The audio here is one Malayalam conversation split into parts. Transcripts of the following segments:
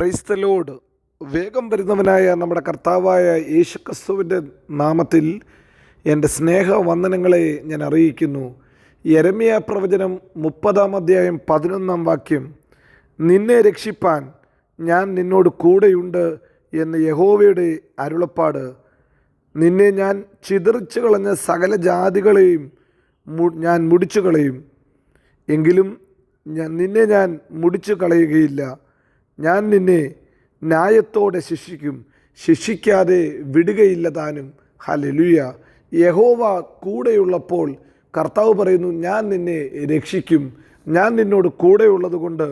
പ്രൈസ്തലോട് വേഗം വരുന്നവനായ നമ്മുടെ കർത്താവായ യേശുക്രിസ്തുവിന്റെ നാമത്തിൽ എന്റെ സ്നേഹവന്ദനങ്ങളെ ഞാൻ അറിയിക്കുന്നു. യരമിയ പ്രവചനം മുപ്പതാം അധ്യായം പതിനൊന്നാം വാക്യം. നിന്നെ രക്ഷിപ്പാൻ ഞാൻ നിന്നോട് കൂടെയുണ്ട് എന്ന് യഹോവയുടെ അരുളപ്പാട്. നിന്നെ ഞാൻ ചിതറിച്ചു കളഞ്ഞ സകല ജാതികളെയും ഞാൻ മുടിച്ചു കളയും. എങ്കിലും ഞാൻ നിന്നെ ഞാൻ മുടിച്ചു കളയുകയില്ല. ഞാൻ നിന്നെ ന്യായത്തോടെ ശിക്ഷിക്കും. ശിക്ഷിക്കാതെ വിടുകയില്ല താനും. ഹലലുയ യഹോവ കൂടെയുള്ളപ്പോൾ കർത്താവ് പറയുന്നു ഞാൻ നിന്നെ രക്ഷിക്കും. ഞാൻ നിന്നോട് കൂടെയുള്ളത് കൊണ്ട്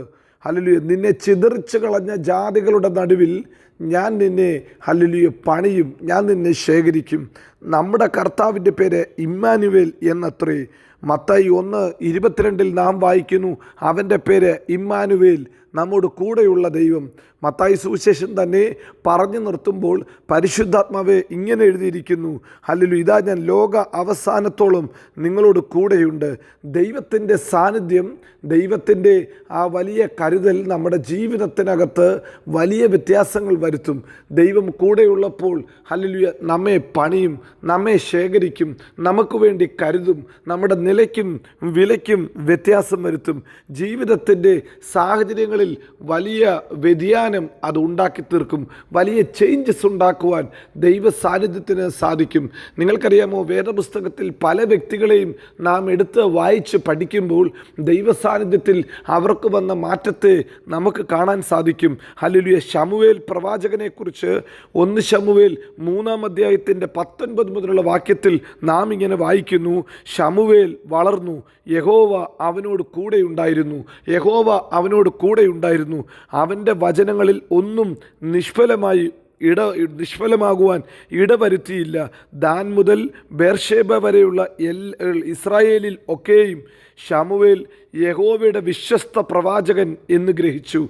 ഹലലുയ നിന്നെ ചിതറിച്ച് കളഞ്ഞ ജാതികളുടെ നടുവിൽ ഞാൻ നിന്നെ ഹലലുയ പണിയും ഞാൻ നിന്നെ ശേഖരിക്കും. നമ്മുടെ കർത്താവിന്റെ പേര് ഇമ്മാനുവേൽ എന്നത്രേ. മത്തായി ഒന്ന് ഇരുപത്തിരണ്ടിൽ നാം വായിക്കുന്നു അവന്റെ പേര് ഇമ്മാനുവേൽ നമ്മോട് കൂടെയുള്ള ദൈവം. മത്തായി സുവിശേഷം തന്നെ പറഞ്ഞു നിർത്തുമ്പോൾ പരിശുദ്ധാത്മാവെ ഇങ്ങനെ എഴുതിയിരിക്കുന്നു അല്ലെങ്കിൽ ഇതാ ഞാൻ ലോക അവസാനത്തോളം നിങ്ങളോട് കൂടെയുണ്ട്. ദൈവത്തിന്റെ സാന്നിധ്യം ദൈവത്തിന്റെ ആ വലിയ കരുതൽ നമ്മുടെ ജീവിതത്തിനകത്ത് വലിയ വ്യത്യാസങ്ങൾ വരുത്തും. ദൈവം കൂടെയുള്ളപ്പോൾ ഹല്ലേലൂയ നമ്മെ പണിയും നമ്മെ ശേഖരിക്കും നമുക്ക് വേണ്ടി കരുതും നമ്മുടെ നിലയ്ക്കും വിലയ്ക്കും വ്യത്യാസം വരുത്തും. ജീവിതത്തിന്റെ സാഹചര്യങ്ങളിൽ വലിയ വ്യതിയാനം അത് ഉണ്ടാക്കി തീർക്കും. വലിയ ചേഞ്ചസ് ഉണ്ടാക്കുവാൻ ദൈവ സാന്നിധ്യത്തിന് സാധിക്കും. നിങ്ങൾക്കറിയാമോ വേദപുസ്തകത്തിൽ പല വ്യക്തികളെയും നാം എടുത്ത് വായിച്ച് പഠിക്കുമ്പോൾ ദൈവ സാന്നിധ്യത്തിൽ അവർക്ക് വന്ന മാറ്റത്തെ നമുക്ക് കാണാൻ സാധിക്കും. ഹല്ലേലൂയ ശമുവേൽ പ്രവാചകനെക്കുറിച്ച് ഒന്ന് ശമുവേൽ മൂന്നാം അധ്യായത്തിന്റെ പത്തൊൻപത് മുതലുള്ള വാക്യത്തിൽ നാം ഇങ്ങനെ വായിക്കുന്നു ശമുവേൽ വളർന്നു യഹോവ അവനോട് കൂടെയുണ്ടായിരുന്നു യഹോവ അവനോട് കൂടെയുണ്ടായിരുന്നു അവന്റെ വചനങ്ങളിൽ ഒന്നും നിഷ്ഫലമായി ഇട നിഷ്ഫലമാകുവാൻ ഇടവരുത്തിയില്ല. ദാൻ മുതൽ ബേർഷേബ വരെയുള്ള എൽ ഇസ്രായേലിൽ ഒക്കെയും ഷമുവേൽ യഹോവയുടെ വിശ്വസ്ത പ്രവാചകൻ എന്ന് ഗ്രഹിച്ചു.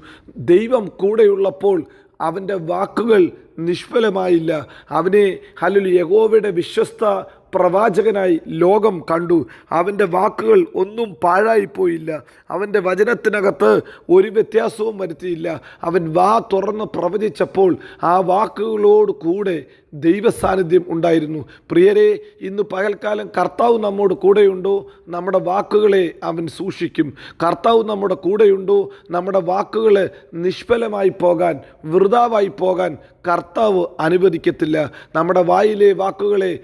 ദൈവം കൂടെയുള്ളപ്പോൾ അവന്റെ വാക്കുകൾ നിഷ്ഫലമായില്ല. അവനെ ഹലുൽ യഹോവയുടെ വിശ്വസ്ത പ്രവാചകനായി ലോകം കണ്ടു. അവന്റെ വാക്കുകൾ ഒന്നും പാഴായിപ്പോയില്ല. അവന്റെ വചനത്തിനകത്ത് ഒരു വ്യത്യാസവും വരുത്തിയില്ല. അവൻ വാ തുറന്ന് പ്രവചിച്ചപ്പോൾ ആ വാക്കുകളോട് കൂടെ ദൈവസാന്നിധ്യം ഉണ്ടായിരുന്നു. പ്രിയരെ ഇന്ന് പകൽക്കാലം കർത്താവ് നമ്മോട് കൂടെയുണ്ടോ? നമ്മുടെ വാക്കുകളെ അവൻ സൂക്ഷിക്കും. കർത്താവ് നമ്മുടെ കൂടെയുണ്ടോ? നമ്മുടെ വാക്കുകൾ നിഷ്ഫലമായി പോകാൻ വൃതാവായി പോകാൻ കർത്താവ് അനുവദിക്കത്തില്ല. നമ്മുടെ വായിലെ വാക്കുകളെ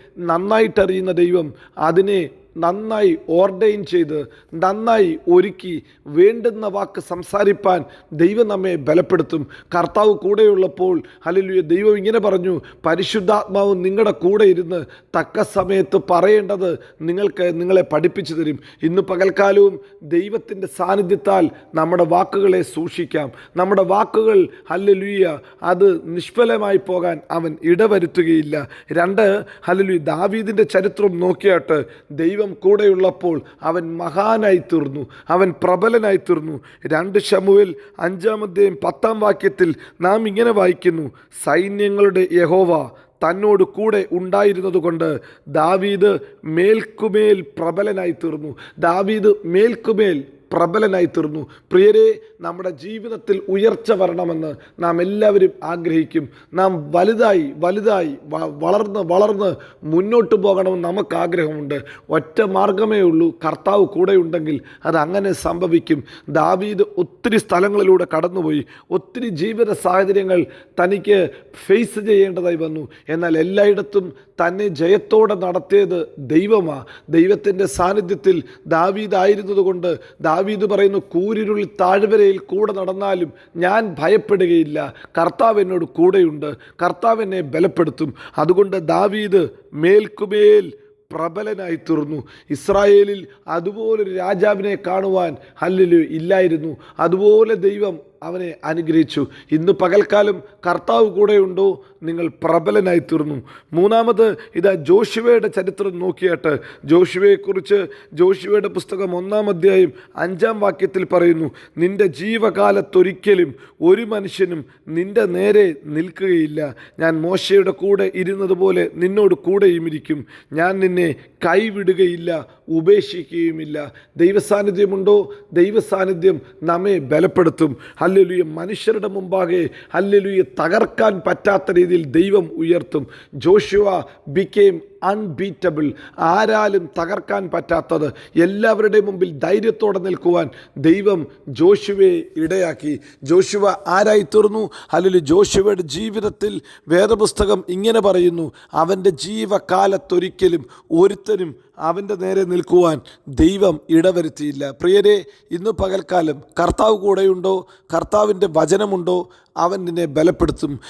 നന്നായിട്ടറിയുന്ന ദൈവം അതിനെ നന്നായി ഓർഡൈൻ ചെയ്ത് നന്നായി ഒരുക്കി വേണ്ടുന്ന വാക്ക് സംസാരിപ്പാൻ ദൈവം നമ്മെ ബലപ്പെടുത്തും. കർത്താവ് കൂടെയുള്ളപ്പോൾ ഹല്ലേലൂയ ദൈവം ഇങ്ങനെ പറഞ്ഞു പരിശുദ്ധാത്മാവ് നിങ്ങളുടെ കൂടെ ഇരുന്ന് തക്ക സമയത്ത് പറയേണ്ടത് നിങ്ങൾക്ക് നിങ്ങളെ പഠിപ്പിച്ചു തരും. ഇന്ന് പകൽക്കാലവും ദൈവത്തിന്റെ സാന്നിധ്യത്താൽ നമ്മുടെ വാക്കുകളെ സൂക്ഷിക്കാം. നമ്മുടെ വാക്കുകൾ ഹല്ലേലൂയ അത് നിഷ്ഫലമായി പോകാൻ അവൻ ഇടവരുത്തുകയില്ല. രണ്ട് ഹല്ലേലൂയ ദാവീദിന്റെ ചരിത്രം നോക്കിയാട്ട് ദൈവം കൂടെയുള്ളപ്പോൾ അവൻ മഹാനായി തീർന്നു അവൻ പ്രബലനായി തീർന്നു. രണ്ട് ഷമുവിൽ അഞ്ചാമത്തെയും പത്താം വാക്യത്തിൽ നാം ഇങ്ങനെ വായിക്കുന്നു സൈന്യങ്ങളുടെ യഹോവ തന്നോട് കൂടെ ഉണ്ടായിരുന്നതുകൊണ്ട് ദാവീദ് മേൽക്കുമേൽ പ്രബലനായി തീർന്നു. ദാവീദ് മേൽക്കുമേൽ പ്രബലനായി തീർന്നു. പ്രിയരെ നമ്മുടെ ജീവിതത്തിൽ ഉയർച്ച വരണമെന്ന് നാം എല്ലാവരും ആഗ്രഹിക്കും. നാം വലുതായി വലുതായി വളർന്ന് വളർന്ന് മുന്നോട്ട് പോകണമെന്ന് നമുക്ക് ആഗ്രഹമുണ്ട്. ഒറ്റ മാർഗമേ ഉള്ളൂ. കർത്താവ് കൂടെയുണ്ടെങ്കിൽ അത് അങ്ങനെ സംഭവിക്കും. ദാവീദ് ഒത്തിരി സ്ഥലങ്ങളിലൂടെ കടന്നുപോയി. ഒത്തിരി ജീവിത സാഹചര്യങ്ങൾ തനിക്ക് ഫേസ് ചെയ്യേണ്ടതായി വന്നു. എന്നാൽ എല്ലായിടത്തും തന്നെ ജയത്തോടെ നടത്തിയത് ദൈവമാണ് ദൈവത്തിന്റെ സാന്നിധ്യത്തിൽ ദാവീദായിരുന്നതുകൊണ്ട് ദാവീദ് പറയുന്നു കൂരിരുൾ താഴ്വരയിൽ കൂടെ നടന്നാലും ഞാൻ ഭയപ്പെടുകയില്ല. കർത്താവ് എന്നോട് കൂടെയുണ്ട്. കർത്താവ് എന്നെ ബലപ്പെടുത്തും. അതുകൊണ്ട് ദാവീദ് മേൽക്കുമേൽ പ്രബലനായി തീർന്നു. ഇസ്രായേലിൽ അതുപോലൊരു രാജാവിനെ കാണുവാൻ ഹല്ലിലു ഇല്ലായിരുന്നു. അതുപോലെ ദൈവം അവനെ അനുഗ്രഹിച്ചു. ഇന്ന് പകൽക്കാലം കർത്താവ് കൂടെയുണ്ടോ? നിങ്ങൾ പ്രബലനായി തീർന്നു മൂന്നാമത് ഇതാ ജോഷുവയുടെ ചരിത്രം നോക്കിയാട്ട്. ജോഷുവയെക്കുറിച്ച് ജോഷുവയുടെ പുസ്തകം ഒന്നാം അധ്യായം അഞ്ചാം വാക്യത്തിൽ പറയുന്നു നിന്റെ ജീവകാലത്തൊരിക്കലും ഒരു മനുഷ്യനും നിന്റെ നേരെ നിൽക്കുകയില്ല. ഞാൻ മോശയുടെ കൂടെ ഇരുന്നതുപോലെ നിന്നോട് കൂടെയും ഇരിക്കും. ഞാൻ നിന്നെ കൈവിടുകയില്ല ഉപേക്ഷിക്കുകയുമില്ല. ദൈവസാന്നിധ്യമുണ്ടോ? ദൈവസാന്നിധ്യം നമ്മെ ബലപ്പെടുത്തും. ഹല്ലേലൂയ. മനുഷ്യരുടെ മുമ്പാകെ ഹല്ലേലൂയ തകർക്കാൻ പറ്റാത്ത രീതിയിൽ ദൈവം ഉയർത്തും. ജോഷുവ ബിക്കെയിം അൺബീറ്റബിൾ ആരാലും തകർക്കാൻ പറ്റാത്തത് എല്ലാവരുടെയും മുമ്പിൽ ധൈര്യത്തോടെ നിൽക്കുവാൻ ദൈവം ജോഷുവയെ ഇടയാക്കി. ജോഷുവ ആരായി തീർന്നു? അല്ലെങ്കിൽ ജോഷുവയുടെ ജീവിതത്തിൽ വേദപുസ്തകം ഇങ്ങനെ പറയുന്നു അവന്റെ ജീവകാലത്തൊരിക്കലും ഒരുത്തനും അവന്റെ നേരെ നിൽക്കുവാൻ ദൈവം ഇടവരുത്തിയില്ല. പ്രിയരെ ഇന്ന് പകൽക്കാലം കർത്താവ് കൂടെയുണ്ടോ? കർത്താവിന്റെ വചനമുണ്ടോ? അവൻ നിന്നെ ബലപ്പെടുത്തും.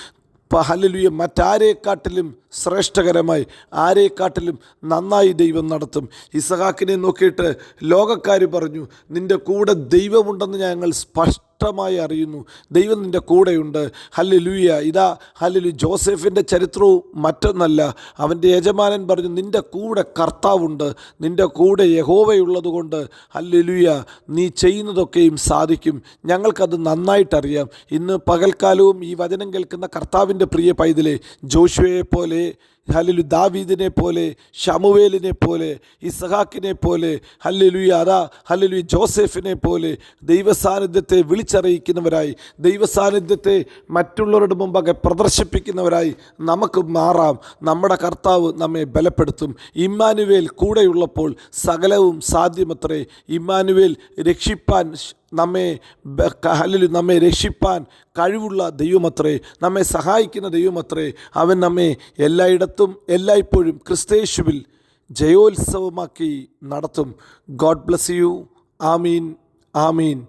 ഹല്ലേലൂയ. മറ്റാരേക്കാട്ടിലും ശ്രേഷ്ഠകരമായി. ആരെക്കാട്ടിലും നന്നായി ദൈവം നടത്തും. ഇസഹാക്കിനെ നോക്കിയിട്ട് ലോകക്കാർ പറഞ്ഞു നിന്റെ കൂടെ ദൈവമുണ്ടെന്ന് ഞങ്ങൾ സ്പഷ്ടമായി അറിയുന്നു. ദൈവം നിന്റെ കൂടെയുണ്ട്. ഹല്ലേലൂയ. ഇതാ ഹല്ലേലു ജോസഫിന്റെ ചരിത്രവും മറ്റൊന്നല്ല. അവന്റെ യജമാനൻ പറഞ്ഞു നിന്റെ കൂടെ കർത്താവുണ്ട്. നിന്റെ കൂടെ യഹോവയുള്ളതുകൊണ്ട് ഹല്ലേലൂയ നീ ചെയ്യുന്നതൊക്കെയും സാധിക്കും. ഞങ്ങൾക്കത് നന്നായിട്ടറിയാം. ഇന്ന് പകൽക്കാലവും ഈ വചനം കേൾക്കുന്ന കർത്താവിന്റെ പ്രിയ പൈതലെ ജോഷുവയെ പോലെ ഹല്ലേലു ദാവീദിനെ പോലെ ഷമുവേലിനെ പോലെ ഇസഹാക്കിനെ പോലെ ഹല്ലിലു അറ ഹല്ലേലു ജോസഫിനെ പോലെ ദൈവസാന്നിധ്യത്തെ വിളിച്ചറിയിക്കുന്നവരായി ദൈവസാന്നിധ്യത്തെ മറ്റുള്ളവരുടെ മുമ്പൊക്കെ പ്രദർശിപ്പിക്കുന്നവരായി നമുക്ക് മാറാം. നമ്മുടെ കർത്താവ് നമ്മെ ബലപ്പെടുത്തും. ഇമ്മാനുവേൽ കൂടെയുള്ളപ്പോൾ സകലവും സാധ്യമത്രേ. ഇമ്മാനുവേൽ രക്ഷിപ്പാൻ നമ്മെ ഹല്ലേലു നമ്മെ രക്ഷിപ്പാൻ കഴിവുള്ള ദൈവമത്രേ നമ്മെ സഹായിക്കുന്ന ദൈവമത്രേ അവൻ നമ്മെ എല്ലായിടത്തും എല്ലായ്പ്പോഴും ക്രിസ്തേശുവിൽ ജയോത്സവമാക്കി നടത്തും. God bless you. Amin. Amin.